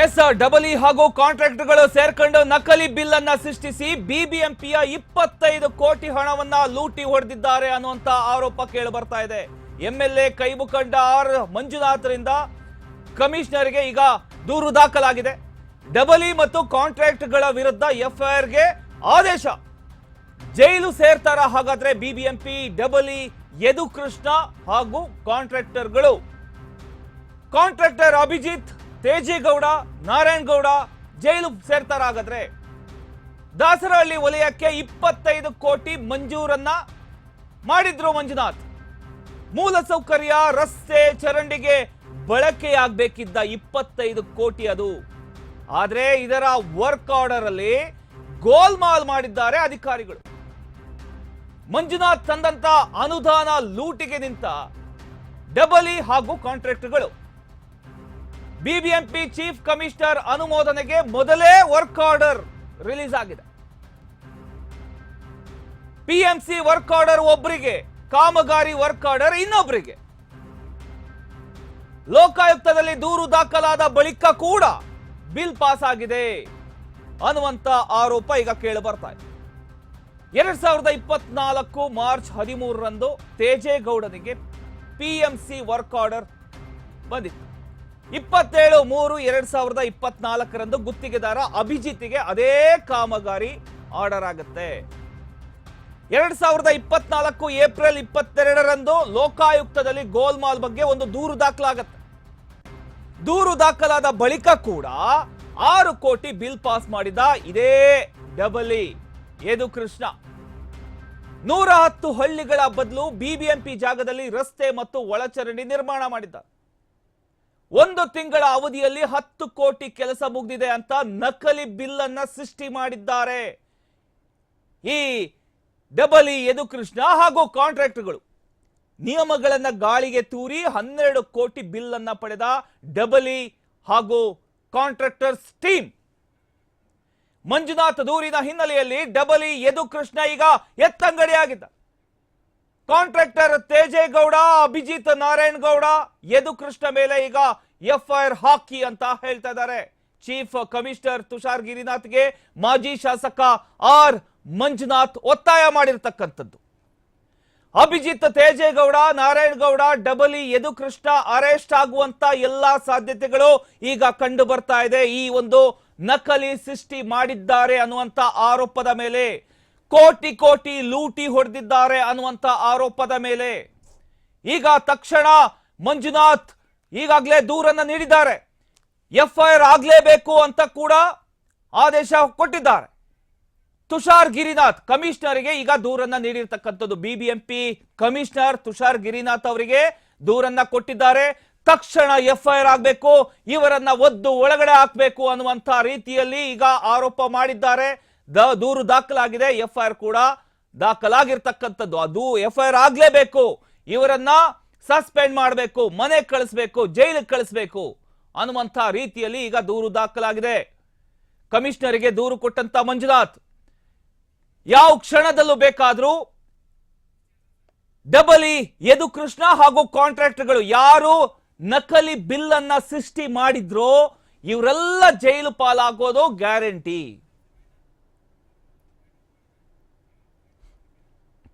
S double E ಹಾಗೂ ಕಾಂಟ್ರಾಕ್ಟ್ಗಳು ಸೇರ್ಕೊಂಡು ನಕಲಿ ಬಿಲ್ ಅನ್ನ ಸೃಷ್ಟಿಸಿ ಬಿಬಿಎಂಪಿಯ ಇಪ್ಪತ್ತೈದು ಕೋಟಿ ಹಣವನ್ನ ಲೂಟಿ ಹೊಡೆದಿದ್ದಾರೆ ಅನ್ನುವಂತ ಆರೋಪ ಕೇಳಿ ಬರ್ತಾ ಇದೆ. ಎಂಎಲ್ಎ ಕೈ ಮುಖಂಡ ಆರ್ ಮಂಜುನಾಥರಿಂದ ಕಮಿಷನರ್ಗೆ ಈಗ ದೂರು ದಾಖಲಾಗಿದೆ. ಡಬಲ್ ಇ ಮತ್ತು ಕಾಂಟ್ರಾಕ್ಟ್ಗಳ ವಿರುದ್ಧ ಎಫ್ಐಆರ್ಗೆ ಆದೇಶ. ಜೈಲು ಸೇರ್ತಾರ ಹಾಗಾದ್ರೆ BBMP, double E Yadu Krishna ಹಾಗೂ ಕಾಂಟ್ರಾಕ್ಟರ್ಗಳು. ಕಾಂಟ್ರಾಕ್ಟರ್ ಅಭಿಜಿತ್ ತೇಜೇಗೌಡ ನಾರಾಯಣ್ ಗೌಡ ಜೈಲು ಸೇರ್ತಾರಾಗದ್ರೆ. ದಾಸರಹಳ್ಳಿ ವಲಯಕ್ಕೆ ಇಪ್ಪತ್ತೈದು ಕೋಟಿ ಮಂಜೂರನ್ನ ಮಾಡಿದ್ರು ಮಂಜುನಾಥ್. ಮೂಲ ಸೌಕರ್ಯ, ರಸ್ತೆ, ಚರಂಡಿಗೆ ಬಳಕೆಯಾಗಬೇಕಿದ್ದ ಇಪ್ಪತ್ತೈದು ಕೋಟಿ ಅದು. ಆದ್ರೆ ಇದರ ವರ್ಕ್ ಆರ್ಡರ್ ಅಲ್ಲಿ ಗೋಲ್ಮಾಲ್ ಮಾಡಿದ್ದಾರೆ ಅಧಿಕಾರಿಗಳು. ಮಂಜುನಾಥ್ ತಂದಂತ ಅನುದಾನ ಲೂಟಿಗೆ ನಿಂತ ಡಬಲಿ ಹಾಗೂ ಕಾಂಟ್ರಾಕ್ಟ್ಗಳು. ಬಿಬಿಎಂಪಿ ಚೀಫ್ ಕಮಿಷನರ್ ಅನುಮೋದನೆಗೆ ಮೊದಲೇ ವರ್ಕ್ ಆರ್ಡರ್ ರಿಲೀಸ್ ಆಗಿದೆ. ಪಿಎಂಸಿ ವರ್ಕ್ ಆರ್ಡರ್ ಒಬ್ಬರಿಗೆ ಕಾಮಗಾರಿ ವರ್ಕ್ ಆರ್ಡರ್ ಇನ್ನೊಬ್ಬರಿಗೆ ಲೋಕಾಯುಕ್ತದಲ್ಲಿ ದೂರು ದಾಖಲಾದ ಬಳಿಕ ಕೂಡ ಬಿಲ್ ಪಾಸ್ ಆಗಿದೆ ಅನ್ನುವಂತ ಆರೋಪ ಈಗ ಕೇಳಿ ಬರ್ತಾ ಇದೆ. ಎರಡ್ ಸಾವಿರದ ಇಪ್ಪತ್ನಾಲ್ಕು ಮಾರ್ಚ್ ಹದಿಮೂರರಂದು ತೇಜೇಗೌಡನಿಗೆ ಪಿಎಂಸಿ ವರ್ಕ್ ಆರ್ಡರ್ ಬಂದಿತ್ತು. ಇಪ್ಪತ್ತೇಳು, ಮೂರು, ಎರಡ್ ಸಾವಿರದ ಇಪ್ಪತ್ನಾಲ್ಕರಂದು ಗುತ್ತಿಗೆದಾರ ಅಭಿಜಿತ್ಗೆ ಅದೇ ಕಾಮಗಾರಿ ಆರ್ಡರ್ ಆಗುತ್ತೆ. ಎರಡ್ ಸಾವಿರದ ಇಪ್ಪತ್ನಾಲ್ಕು, ಏಪ್ರಿಲ್ ಇಪ್ಪತ್ತೆರಡರಂದು ಲೋಕಾಯುಕ್ತದಲ್ಲಿ ಗೋಲ್ಮಾಲ್ ಬಗ್ಗೆ ಒಂದು ದೂರು ದಾಖಲಾಗತ್ತೆ. ದೂರು ದಾಖಲಾದ ಬಳಿಕ ಕೂಡ ಆರು ಕೋಟಿ ಬಿಲ್ ಪಾಸ್ ಮಾಡಿದ ಇದೇ ಡಬಲಿ. ಯದು ಕೃಷ್ಣ. ನೂರ ಹತ್ತು ಹಳ್ಳಿಗಳ ಬದಲು ಬಿಬಿಎಂಪಿ ಜಾಗದಲ್ಲಿ ರಸ್ತೆ ಮತ್ತು ಒಳಚರಂಡಿ ನಿರ್ಮಾಣ ಮಾಡಿದ್ದ ಒಂದು ತಿಂಗಳ ಅವಧಿಯಲ್ಲಿ ಹತ್ತು ಕೋಟಿ ಕೆಲಸ ಮುಗಿದಿದೆ ಅಂತ ನಕಲಿ ಬಿಲ್ ಅನ್ನ ಸೃಷ್ಟಿ ಮಾಡಿದ್ದಾರೆ. ಈ ಡಬಲ್ ಇ ಯದುಕೃಷ್ಣ ಹಾಗೂ ಕಾಂಟ್ರಾಕ್ಟ್ಗಳು ನಿಯಮಗಳನ್ನ ಗಾಳಿಗೆ ತೂರಿ ಹನ್ನೆರಡು ಕೋಟಿ ಬಿಲ್ ಅನ್ನ ಪಡೆದ ಡಬಲ್ ಇ ಹಾಗೂ ಕಾಂಟ್ರಾಕ್ಟರ್ಸ್ ಟೀಮ್. ಮಂಜುನಾಥ್ ದೂರಿನ ಹಿನ್ನೆಲೆಯಲ್ಲಿ ಡಬಲ್ ಇ ಯದುಕೃಷ್ಣ ಈಗ ಎತ್ತಂಗಡಿಯಾಗಿದ್ದ. ಕಾಂಟ್ರಾಕ್ಟರ್ ತೇಜೇಗೌಡ, ಅಭಿಜಿತ್ ನಾರಾಯಣ್ ಗೌಡ ಯದುಕೃಷ್ಣ ಮೇಲೆ ಈಗ ಎಫ್ಐಆರ್ ಹಾಕಿ ಅಂತ ಹೇಳ್ತಾ ಇದ್ದಾರೆ. ಚೀಫ್ ಕಮಿಷನರ್ ತುಷಾರ್ ಗಿರಿನಾಥ್ಗೆ ಮಾಜಿ ಶಾಸಕ ಆರ್ ಮಂಜುನಾಥ್ ಒತ್ತಾಯ ಮಾಡಿರ್ತಕ್ಕಂಥದ್ದು. ಅಭಿಜಿತ್ ತೇಜೇಗೌಡ ನಾರಾಯಣ್ ಗೌಡ ಡಬಲ್ ಯದುಕೃಷ್ಣ ಅರೆಸ್ಟ್ ಆಗುವಂತ ಎಲ್ಲಾ ಸಾಧ್ಯತೆಗಳು ಈಗ ಕಂಡು ಬರ್ತಾ ಇದೆ. ಈ ಒಂದು ನಕಲಿ ಸೃಷ್ಟಿ ಮಾಡಿದ್ದಾರೆ ಅನ್ನುವಂತ ಆರೋಪದ ಮೇಲೆ ಕೋಟಿ ಕೋಟಿ ಲೂಟಿ ಹೊಡೆದಿದ್ದಾರೆ ಅನ್ನುವಂತ ಆರೋಪದ ಮೇಲೆ ಈಗ ತಕ್ಷಣ ಮಂಜುನಾಥ್ ಈಗಾಗಲೇ ದೂರನ್ನ ನೀಡಿದ್ದಾರೆ. ಎಫ್ಐಆರ್ ಆಗಲೇಬೇಕು ಅಂತ ಕೂಡ ಆದೇಶ ಕೊಟ್ಟಿದ್ದಾರೆ. ತುಷಾರ್ ಗಿರಿನಾಥ್ ಕಮಿಷನರ್ಗೆ ಈಗ ದೂರನ್ನ ನೀಡಿರ್ತಕ್ಕಂಥದ್ದು ಬಿಬಿಎಂಪಿ ಕಮಿಷನರ್ ತುಷಾರ್ ಗಿರಿನಾಥ್ ಅವರಿಗೆ ದೂರನ್ನ ಕೊಟ್ಟಿದ್ದಾರೆ. ತಕ್ಷಣ ಎಫ್ಐಆರ್ ಆಗಬೇಕು, ಇವರನ್ನ ಒದ್ದು ಒಳಗಡೆ ಹಾಕಬೇಕು ಅನ್ನುವಂತ ರೀತಿಯಲ್ಲಿ ಈಗ ಆರೋಪ ಮಾಡಿದ್ದಾರೆ. ದ- ದೂರು ದಾಖಲಾಗಿದೆ, ಎಫ್ಐಆರ್ ಕೂಡ ದಾಖಲಾಗಿರ್ತಕ್ಕಂಥದ್ದು. ಅದು ಎಫ್ಐಆರ್ ಆಗ್ಲೇಬೇಕು. ಇವರನ್ನ ಸಸ್ಪೆಂಡ್ ಮಾಡಬೇಕು, ಮನೆ ಕಳಿಸ್ಬೇಕು, ಜೈಲಿಗೆ ಕಳಿಸ್ಬೇಕು ಅನ್ನುವಂತ ರೀತಿಯಲ್ಲಿ ಈಗ ದೂರು ದಾಖಲಾಗಿದೆ. ಕಮಿಷನರ್ಗೆ ದೂರು ಕೊಟ್ಟಂತ ಮಂಜುನಾಥ್. ಯಾವ ಕ್ಷಣದಲ್ಲೂ ಬೇಕಾದರೂ ಡಬಲಿ ಯದು ಕೃಷ್ಣ ಹಾಗೂ ಕಾಂಟ್ರಾಕ್ಟರ್ಗಳು ಯಾರು ನಕಲಿ ಬಿಲ್ ಅನ್ನ ಸೃಷ್ಟಿ ಮಾಡಿದ್ರೋ, ಇವರೆಲ್ಲ ಜೈಲು ಪಾಲಾಗೋದು ಗ್ಯಾರಂಟಿ.